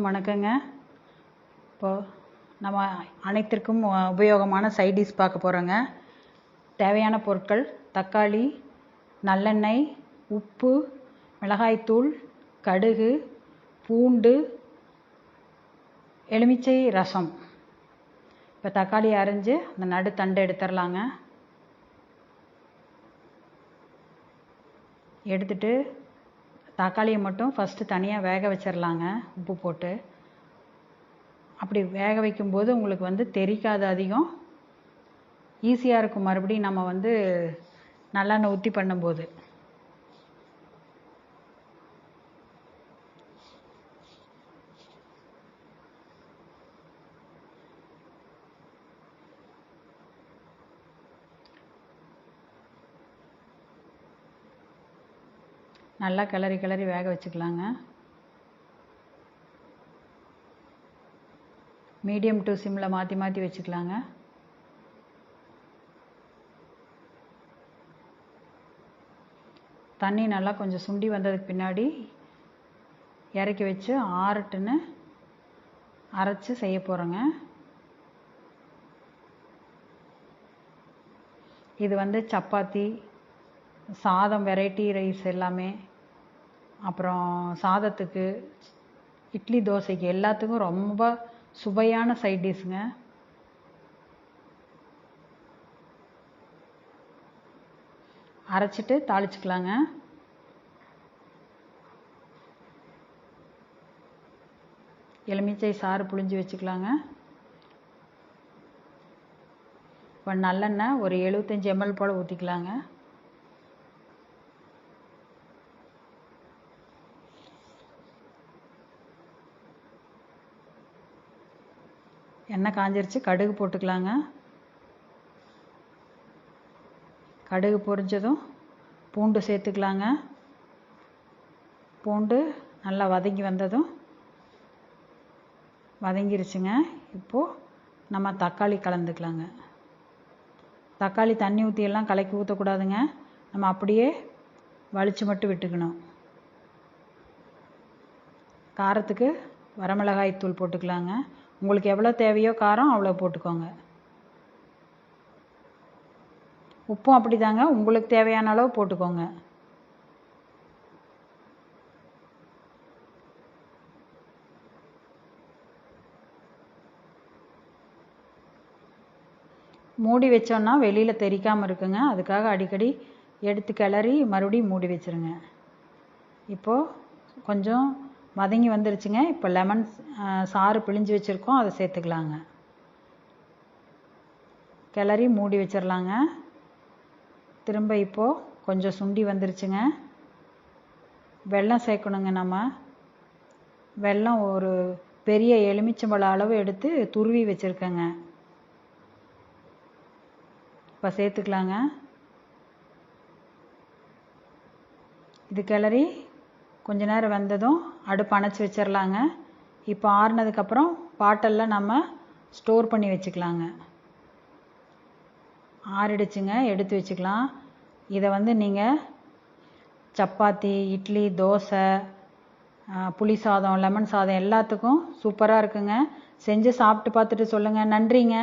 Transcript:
வணக்கங்க. இப்போது நம்ம அனைத்திற்கும் உபயோகமான சைட் டிஷ் பார்க்க போகிறோங்க தேவையான பொருட்கள் தக்காளி நல்லெண்ணெய் உப்பு மிளகாய்த்தூள் கடுகு பூண்டு எலுமிச்சை ரசம். இப்போ தக்காளி அரிஞ்சு அந்த நடு தண்டை எடுத்துடலாங்க எடுத்துட்டு தக்காளியை மட்டும் ஃபஸ்ட்டு தனியாக வேக வச்சிடலாங்க உப்பு போட்டு. அப்படி வேக வைக்கும்போது உங்களுக்கு வந்து தெரிக்காது அதிகம். ஈஸியாக இருக்கும் மறுபடியும் நம்ம வந்து நல்லெண்ணெய் ஊற்றி பண்ணும்போது. நல்லா கிளறி கிளறி வேக வச்சுக்கலாங்க. மீடியம் டு சிம்மில் மாற்றி மாற்றி வச்சுக்கலாங்க. தண்ணி நல்லா கொஞ்சம் சுண்டி வந்ததுக்கு பின்னாடி இறக்கி வச்சு ஆறட்டுன்னு அரைச்சி செய்ய போகிறோங்க இது வந்து சப்பாத்தி சாதம் வெரைட்டி ரைஸ் எல்லாமே அப்புறம் சாதத்துக்கு இட்லி தோசைக்கு எல்லாத்துக்கும் ரொம்ப சுவையான சைட் டிஷ்ங்க அரைச்சிட்டு தாளிச்சுக்கலாங்க. எலுமிச்சை சாறு புழிஞ்சு வச்சுக்கலாங்க. இப்போ நல்லெண்ணெய் ஒரு எழுபத்தஞ்சி எம்எல் போல் ஊற்றிக்கலாங்க எண்ணெய் காஞ்சிருச்சு கடுகு போட்டுக்கலாங்க. கடுகு பொரிஞ்சதும் பூண்டு சேர்த்துக்கலாங்க. பூண்டு நல்லா வதங்கி வந்ததும் வதங்கிருச்சுங்க. இப்போது நம்ம தக்காளி கலந்துக்கலாங்க. தக்காளி தண்ணி ஊற்றி எல்லாம் கலக்கி ஊற்றக்கூடாதுங்க நம்ம அப்படியே வலிச்சு மட்டும் விட்டுக்கணும். காரத்துக்கு வரமிளகாய் தூள் போட்டுக்கலாங்க. உங்களுக்கு எவ்வளோ தேவையோ காரம் அவ்வளோ போட்டுக்கோங்க. உப்பும் அப்படி தாங்க உங்களுக்கு தேவையான அளவு போட்டுக்கோங்க. மூடி வச்சோன்னா வெளியில் தெரிக்காமல் இருக்குங்க. அதுக்காக அடிக்கடி எடுத்து கிளறி மறுபடியும் மூடி வச்சுருங்க. இப்போது கொஞ்சம் வதங்கி வந்துருச்சுங்க. இப்போ லெமன் சாறு பிழிஞ்சு வச்சுருக்கோம். அதை சேர்த்துக்கலாங்க. கிளறி மூடி வச்சிடலாங்க திரும்ப இப்போது கொஞ்சம் சுண்டி வந்துருச்சுங்க. வெல்லம் சேர்க்கணுங்க நம்ம. வெல்லம் ஒரு பெரிய எலுமிச்சம்பழம் அளவு எடுத்து துருவி வச்சுருக்கேங்க. இப்போ சேர்த்துக்கலாங்க. இது கிளறி கொஞ்ச நேரம் வெந்ததும் அடுப்பு அணைச்சி வச்சிடலாங்க இப்போ ஆறுனதுக்கப்புறம் பாட்டெல்லாம் நம்ம ஸ்டோர் பண்ணி வச்சுக்கலாங்க. ஆறிடுச்சுங்க எடுத்து வச்சுக்கலாம். இதை வந்து நீங்கள் சப்பாத்தி இட்லி தோசை புளி சாதம் லெமன் சாதம் எல்லாத்துக்கும் சூப்பராக இருக்குங்க. செஞ்சு சாப்பிட்டு பார்த்துட்டு சொல்லுங்கள் நன்றிங்க.